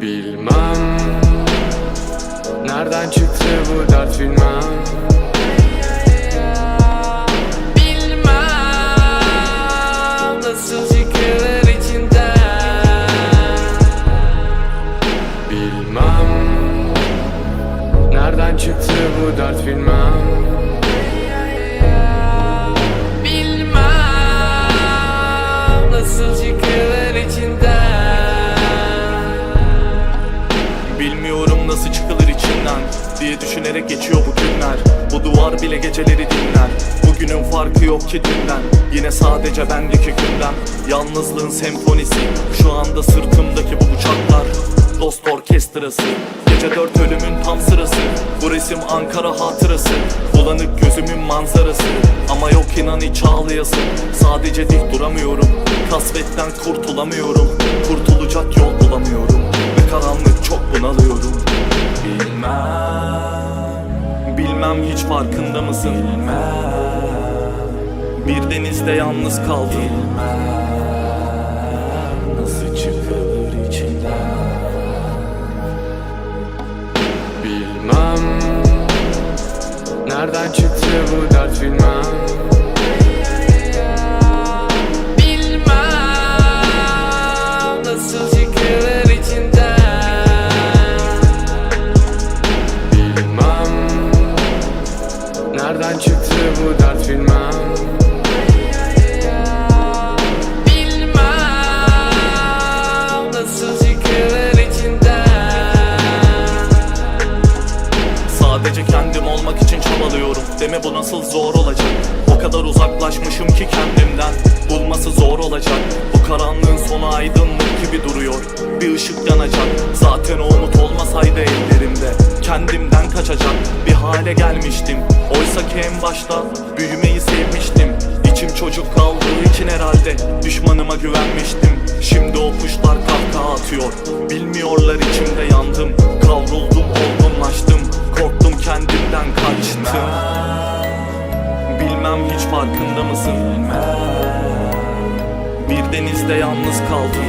Bilmem. Nereden çıktı bu dert bilmem. Bilmem. Nasıl çıkılır içinden. Bilmem. Nereden çıktı bu dert bilmem diye düşünerek geçiyor bu günler. Bu duvar bile geceleri dinler. Bugünün farkı yok ki dünden. Yine sadece bendeki gündem. Yalnızlığın senfonisi. Şu anda sırtımdaki bu bıçaklar Dost orkestrası. Gece dört ölümün tam sırası. Bu resim Ankara hatırası. Bulanık gözümün manzarası. Ama yok inan hiç ağlayasın Sadece dik duramıyorum. Kasvetten kurtulamıyorum. Kurtulacak yol bulamıyorum. Ve karanlık çok bunalıyorum. Bilmem. Bilmem hiç farkında mısın? Bilmem. Bir denizde yalnız kaldım. Bilmem. Nasıl çıkılır içinden? Bilmem. Nereden çıktı bu dert bilmem? Bilmem. Nasıl çıkılır Nereden çıktı bu dert Bilmem çabalıyorum Deme bu nasıl zor olacak? O kadar uzaklaşmışım ki kendimden. Bulması zor olacak. Bu karanlığın sonu aydınlık gibi duruyor. Bir ışık yanacak. Zaten o umut olmasaydı ellerimde. Kendimden kaçacak. Bir hale gelmiştim. Oysa ki en başta büyümeyi sevmiştim. İçim çocuk kaldığı için herhalde Düşmanıma güvenmiştim. Şimdi o kuşlar kahkaha atıyor. Bilmiyorlar içimde yandım. Kavruldum olgunlaştım Korktum kendimden kaçtım. Bilmem hiç farkında mısın? Bir denizde yalnız kaldım.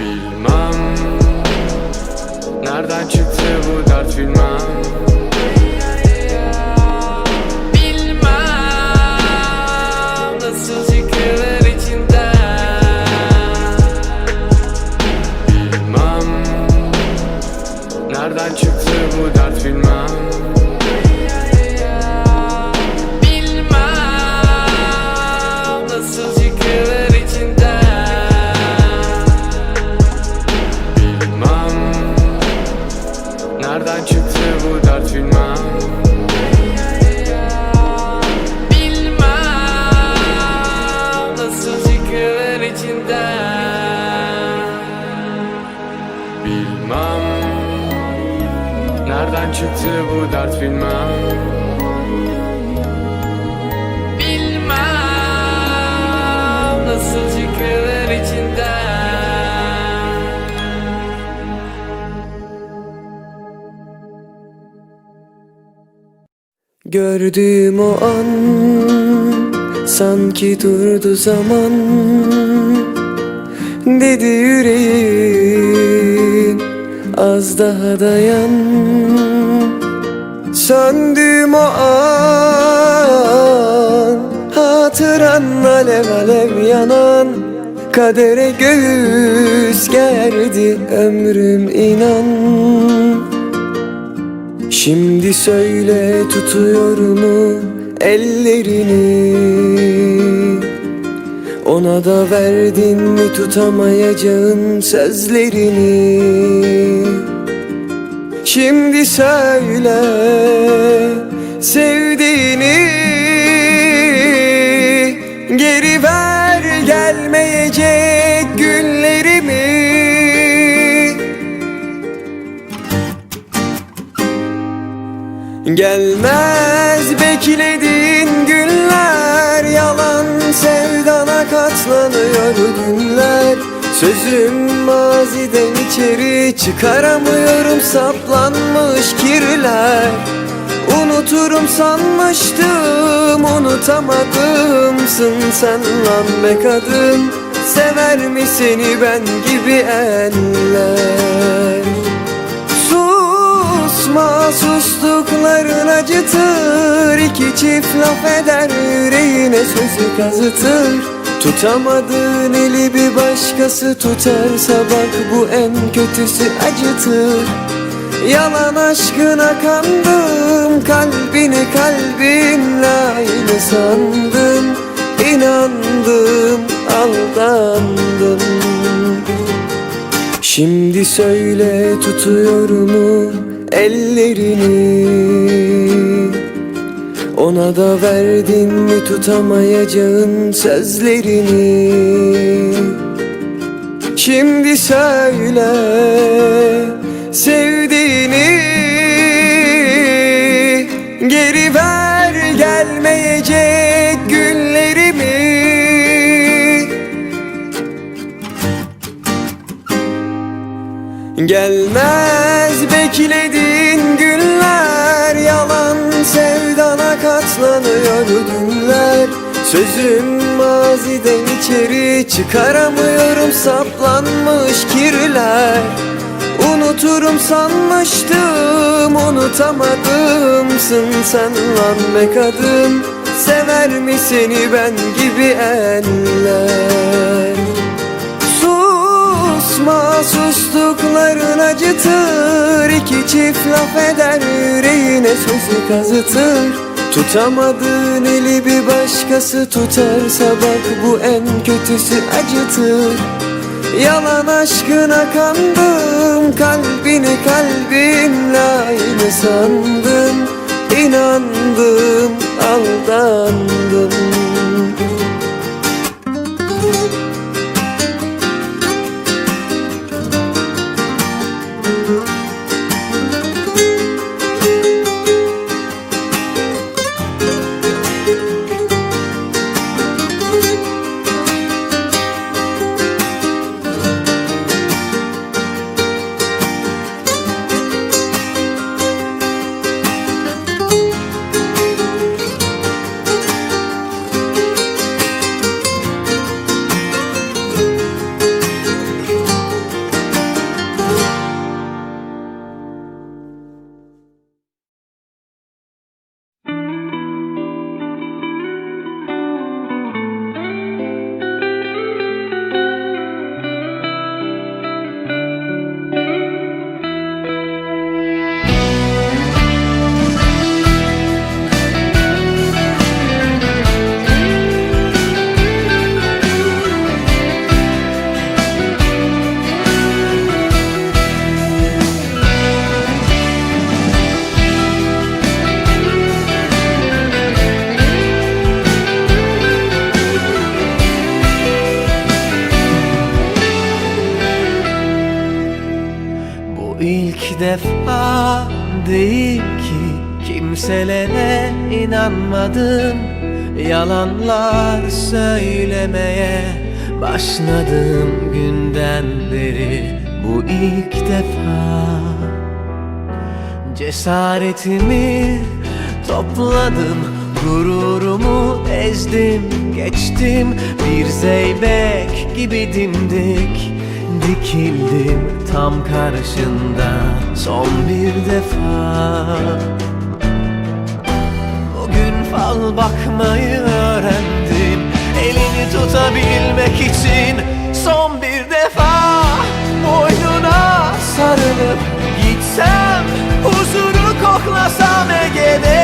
Bilmem. Nereden çıktı bu dert Bilmem Nereden çıktı bu dert bilmem. Bilmem Nasıl çıkılır içinden. Gördüğüm o an sanki durdu zaman. Dedi yüreğim az daha dayan. Söndüğüm o an hatıran alev alev yanan Kadere göğüs gerdi ömrüm inan. Şimdi söyle tutuyor mu ellerini Ona da verdin mi tutamayacağın sözlerini? Şimdi söyle sevdiğini. Geri ver gelmeyecek günlerimi. Gelmez beklediğin günler Yalan sevdana katlanıyor günler. Sözüm maziden içeri çıkaramıyorum saplanmış kirler. Unuturum sanmıştım unutamadımsın sen lan be kadın. Sever mi seni ben gibi eller Susma sustukların acıtır. İki çift laf eder yüreğine sözü kazıtır. Tutamadığın eli bir başkası tutarsa bak bu en kötüsü acıtır. Yalan aşkına kandım Kalbini kalbimle aynı sandım İnandım, aldandım Şimdi söyle tutuyor mu ellerini. Ona da verdin mi tutamayacağın sözlerini? Şimdi söyle sevdiğini Gelmez beklediğin günler Yalan sevdana katlanıyor günler. Sözüm maziden içeri çıkaramıyorum saplanmış kirler. Unuturum sanmıştım unutamadımsın sen lan be kadın. Sever mi seni ben gibi eller Susma sustukların acıtır. İki çift laf eder yüreğine sözü kazıtır. Tutamadığın eli bir başkası tutarsa bak bu en kötüsü acıtır. Yalan aşkına kandım Kalbini kalbimle aynı sandım İnandım, aldandım değil ki kimselere inanmadım Yalanlar söylemeye başladım günden beri Bu ilk defa. Cesaretimi topladım Gururumu ezdim geçtim. Bir zeybek gibi dimdik Dikildim tam karşında. Son bir defa. Bugün fal bakmayı öğrendim. Elini tutabilmek için son bir defa Boynuna sarılıp gitsem Huzuru koklasam Ege'de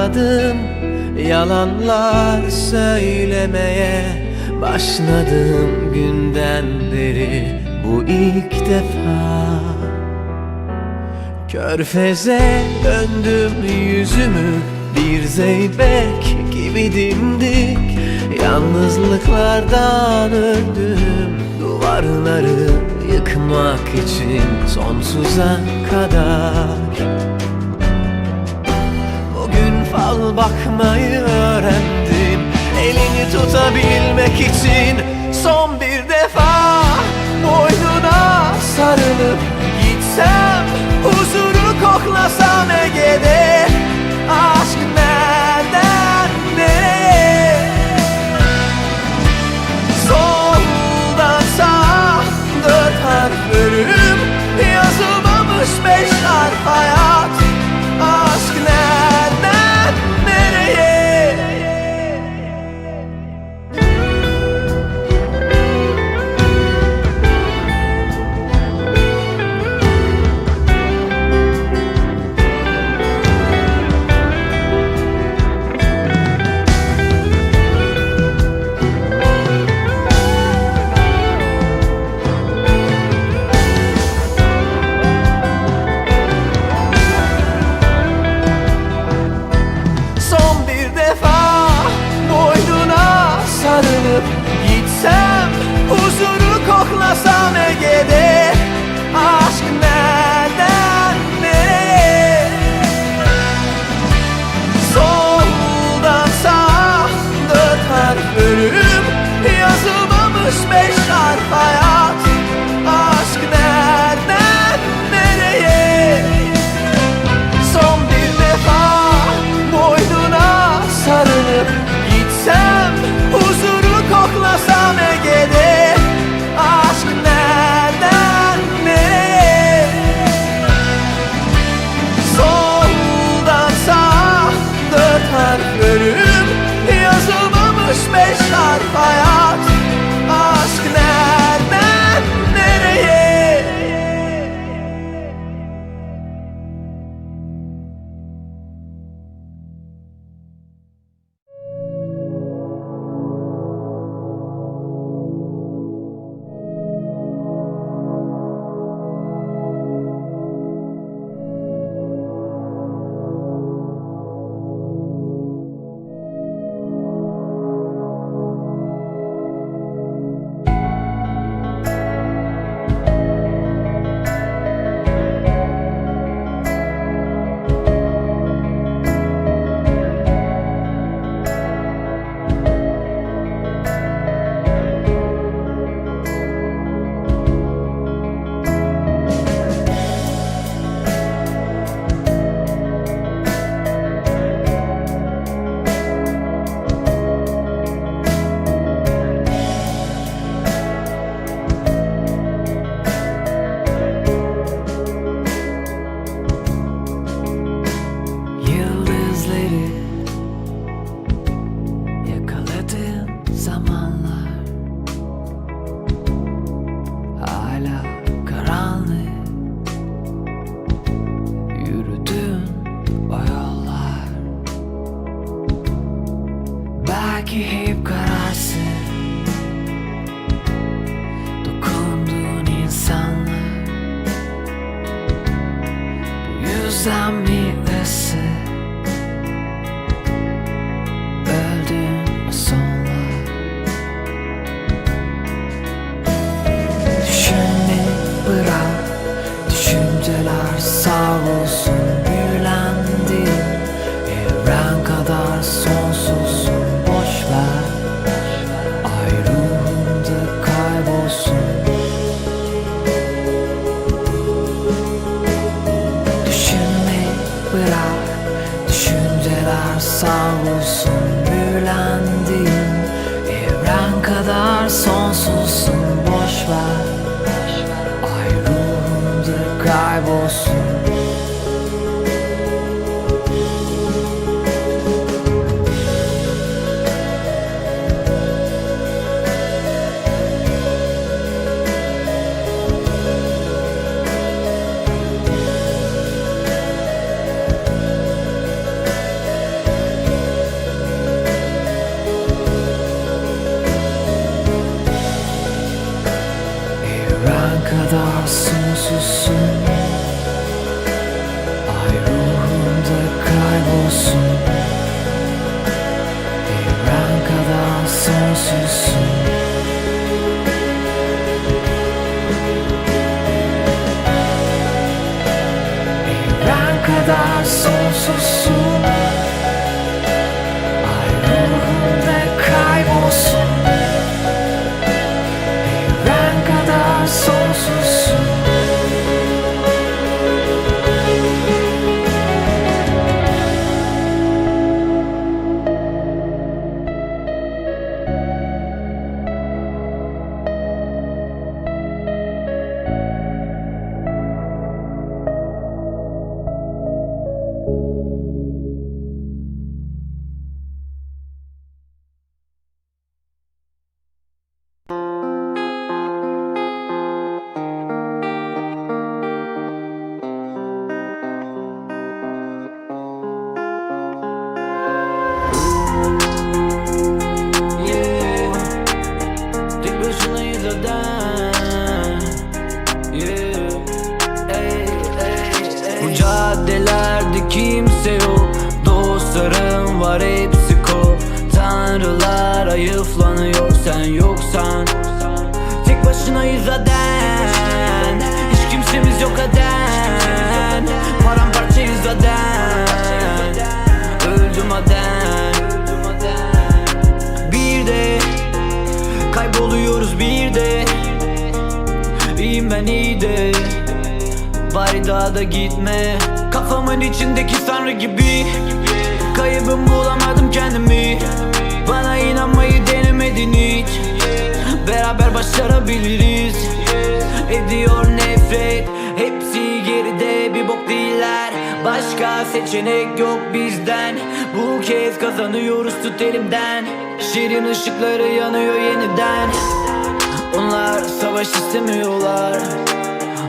inanmadım Yalanlar söylemeye. Başladığım günden beri Bu ilk defa. Körfeze döndüm yüzümü Bir zeybek gibi dimdik. Yalnızlıklardan öldüm Duvarları yıkmak için sonsuza kadar Fal bakmayı öğrendim. Elini tutabilmek için Son bir defa Boynuna sarılıp Gitsem Huzuru koklasam Ege'de Aşk Belki hep kararsız dokunduğun insanlar. Bu yüzden mi Düşünceler savrulsun Büyülendiğin Evren kadar sonsuzsun Boş Jesus. Tanrılar ayıflanıyor sen yoksan. Tek başınayız zaten Hiç kimsemiz yok aden. Paramparçayız zaten Öldüm aden. Bir de Kayboluyoruz bir de. İyiyim ben iyi de. Bari daha da gitme. Kafamın içindeki sanrı gibi. Kaybım bulamadım kendimi Bana inanmayı denemedin hiç. Beraber başarabiliriz. Ediyor nefret. Hepsi geride bir bok değiller. Başka seçenek yok bizden. Bu kez kazanıyoruz tut elimden. Şirin ışıkları yanıyor yeniden. Onlar savaş istemiyorlar.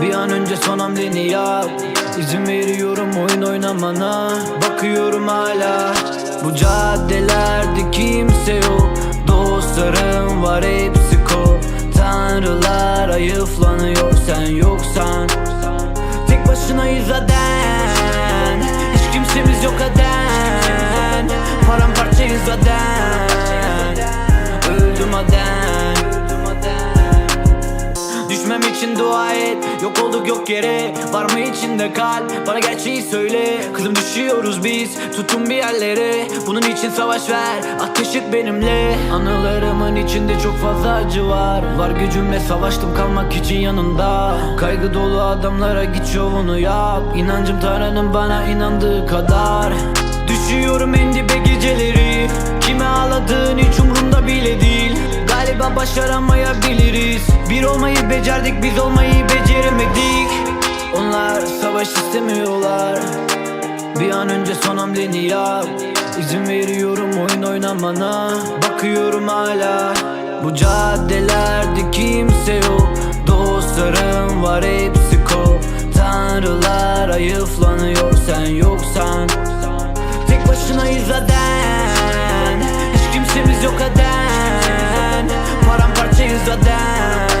Bir an önce son hamleni yap. İzin veriyorum oyun oynamana. Bakıyorum hala Bu caddelerde kimse yok. Dostlarım var hepsi kol Tanrılar ayıflanıyor sen yoksan. Tek başınayız zaten Hiç kimsemiz yok aden. Paramparçayız zaten Öldüm aden Düşmem için dua et. Yok olduk yok yere. Var mı içinde kalp? Bana gerçeği söyle. Kızım düşüyoruz biz. Tutun bir yerlere. Bunun için savaş ver. Ateşik benimle. Anılarımın içinde çok fazla acı var. Var gücümle savaştım kalmak için yanında. Kaygı dolu adamlara git şovunu yap. İnancım Tanrı'nın bana inandığı kadar. Düşüyorum en dibe geceleri. Kime ağladığın hiç umurumda bile değil Galiba başaramayabiliriz. Bir olmayı becerdik biz olmayı beceremedik. Onlar savaş istemiyorlar. Bir an önce son hamleni yap. İzin veriyorum oyun oynamana. Bakıyorum hala Bu caddelerde kimse yok. Dostlarım var hepsi kol Tanrılar ayıflanıyor sen yoksan. Tek başınayız zaten. Hiç kimsemiz yok aden Paramparçayız zaten